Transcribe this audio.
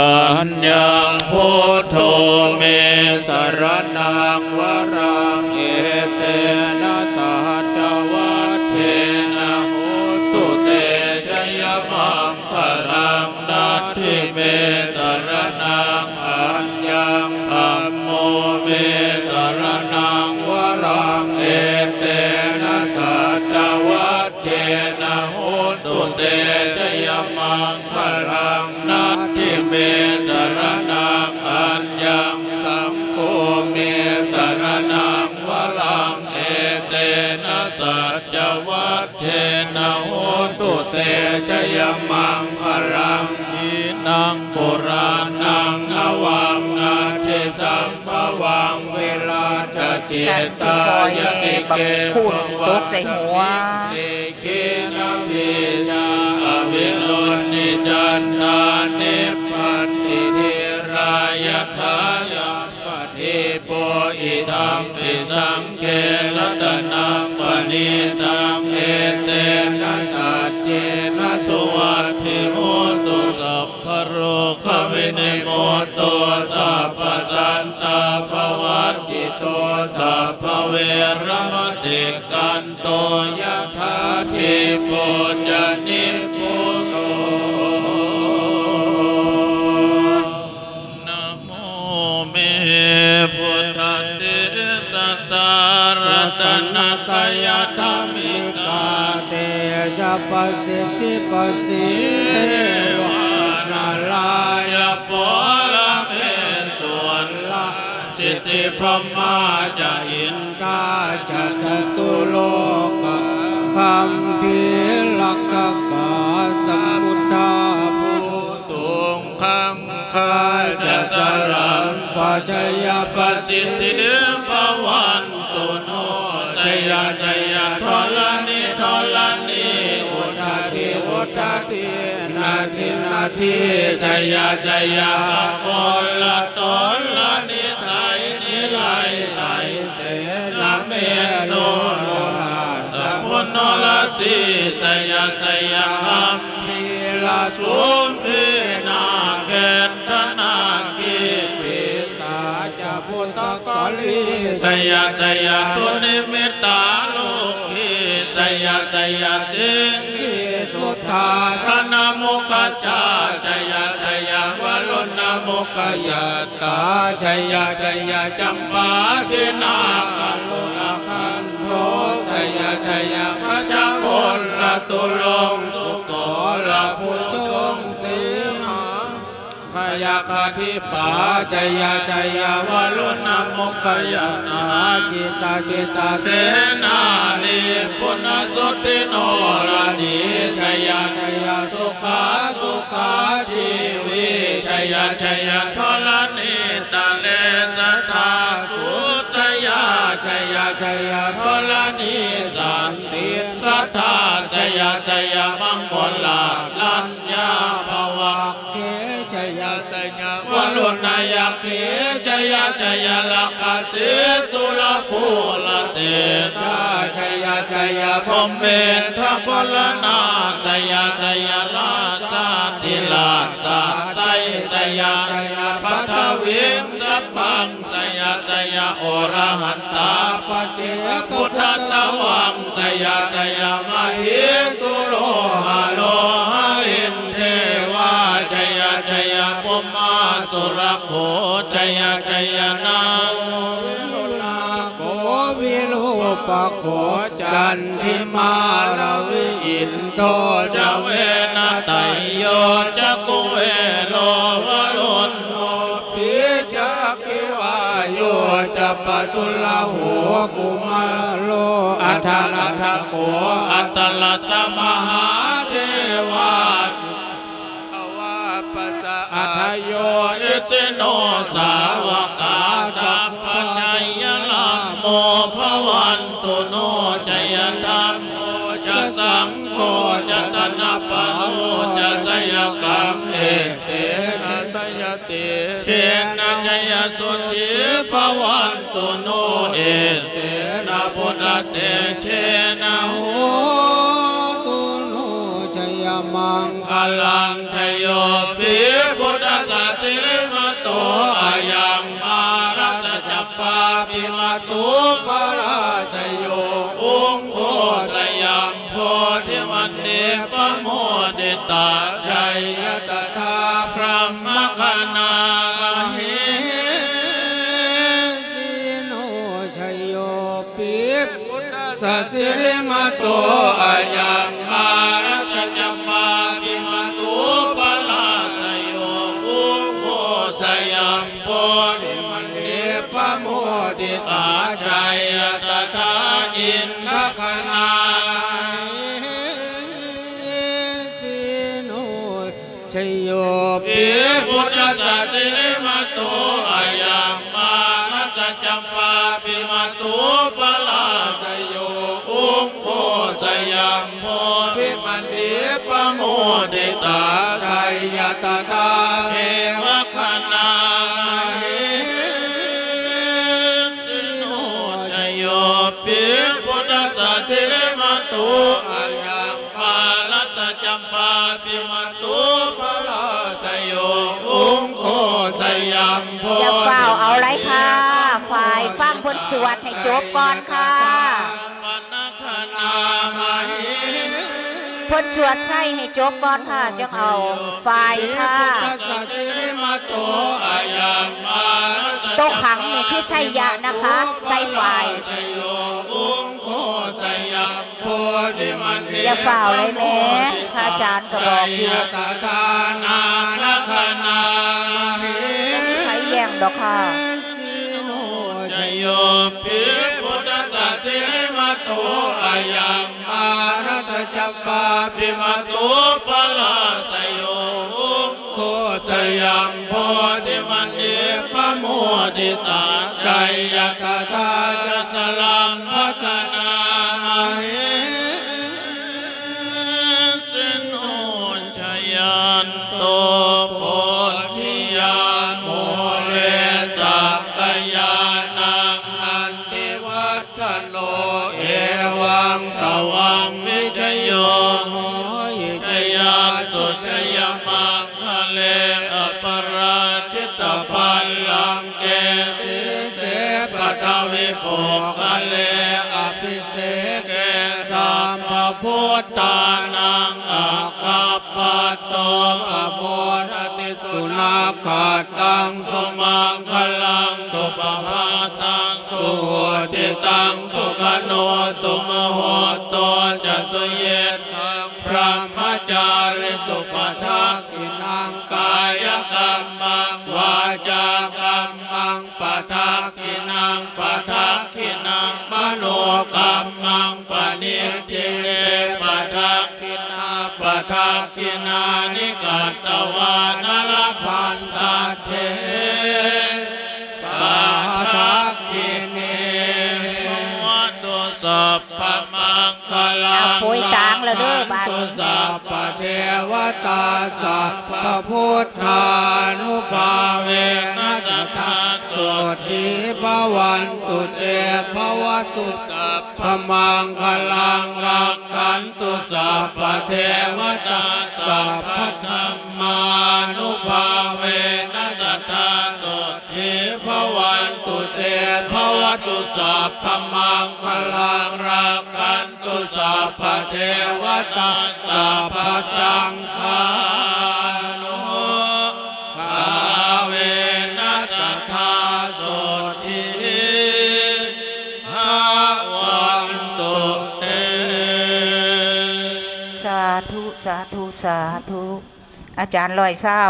อัญญังพุทโธเมสรนังวรังเอเตนะสัจวัตเทนะโหตุเตจยมังพรังนัตถิเมสรนังอัญญังธัมโมเมสรนัง เตจยมังพรังอินังปุรานังนวังนาทิสัมภวังเวราชจิตตายติเกพูดตกใส่หัวเอเกนะวิชาอวิรุณนิจันนาเนิพพันติเทรายทายาปฏิโปอิธัมปิสังเคลตนังปณิตังเอเตนะสัจ มาจะอินกาจะจตุโลกคัมพีลักขกาสมุทธาภูตุงคังคาจะสรังปัจยาปปสิสิทธิธิภวันตุโนจยาจยาทรณิทรณิอุทาทิอุทาทินาทินาทิจยาจยาโอละตนละนิ โนลสีจยาจยามพีลาสุมพีนาเกตนาคิปิสาจะพุทธกลีสยะสยะตุนิมิตาโลกีสยะสยะสิงที่สุทธาธนมุขจาสยะสยะวลุณมุขยตาสยะสยะจำปาทินาคัล ละตุลงสุโกละพุทจงสีหาพยาคาทิปาจยาจยาวลุณมุขยานาจิตาจิตาเสนานิปุณสุติโนรานิชยาชยาสุขาสุขาชีวิชยาชยาทรณิตาเลสทาสุชยาชยาชยา ทาชยาชยามังคลาลัญญาภวะเกจยาตยาวลุณายาเกจยาจยาลักขสิสุรภูลเตชาชยาชยาพรมเมธพพลนาสยาสยาราชาติลาสาไสสยาสยาปั พพังสยาสยาโอรหันตาปฏิยพุทธสวังสยาสยามหิสุโลหะโลหะลินเทวาจยาจยาปุมมาสุรโคจยาจยานาลุลาโกวิรูปโกจันทิมาลวิอินโทจเวนะไตโยจะกุเวโลวรุณโน จะปตุลาหัวกุมารโลอัฏฐอัฐโกอัตตลัสสะมหาเทวาภวาปัสสะอัทโยอิสิโนสาวกาสัพพชัยยลัมโมภวันตุโนจยธรรมโมจะสังโฆจะตนะปะโนจะสยกังเอเตนะสยติเจนะ สุทิปวันตุโนเอเตนะพุทธเตเทนะโหตุโนชยมังกลังชยโยปิพุทธสัติริมโตอายังมาราตจัปปาปิมาตุปาราชโยอุงโคตยัมโพธิมันเนปโมติตาชัยตถาพระมคณา โตอายังมารัตจำปาปิมาตุปะลาสโยองค์โคสยามโพธิวันเดเดปะโมดิตาตาใจชัยตถาอินทัคคนาสิโนชัยโยปิพุทธสัจจิริมาตุ โมดิตาใจชัยยตาเทวคณาเหสิโนจโยปิพุทธสัจจิริมตุอายังมานัสจัมปาปิมตุปะลาสโยองค์โคสยามโพอย่าเฝ้าเอาไรค่ะฝ่ายฟังพิ่นสวดให้จบก่อนค่ะ เพิ่นสวดใช่ให้จบก่อนค่ะจังเอาฝ่ายค่ะสัจจิริมาตุอายังมานัสโตขังนี่คือใช่ยะนะคะใส่ฝ่ายสโยองค์โคสยามโพธิมันเทอย่าเฝ้าเลยแม่พระอาจารย์ก็บอกอยู่ตานานาคณาเหใช้แย่งดอกค่ะโยปิพุทธสัจจิมาตุอา จัปปาปิมาตุปะลาสโยโคสยามโพธิมันเทปะโมดิตาใจยตถาตาจะสลัมพัฒน สิเสปทวิปุคะเลอภิเศกเกสัมภพุทธานังอาคัปปัตโตอโมทติสุนาคาตังสมังคลังสุปภาตังสุหติตังสุขโนสุมโหต กรรมังปณิทิเตปทักขินาปทักขินานิกัตตวานรพันตเทปทักขิเนวัตตุสัพพมังคลัเอางโปรยตางแล้วเด้อบาดตุนี้สัพพะเทวตาสัพพะพุทธานุภาเวนัสตาสุทิภวันตุเตภวตุสัพ พมังคลังรักขันตุสัพพเทวตาสัพพธรรมานุภาเวนัสตาสุทิภวันตุเตภวตุสัพพมังคลังรักขันตุสัพพเทวตาสัพพสังฆา สาธุ อาจารย์ลอยเศร้า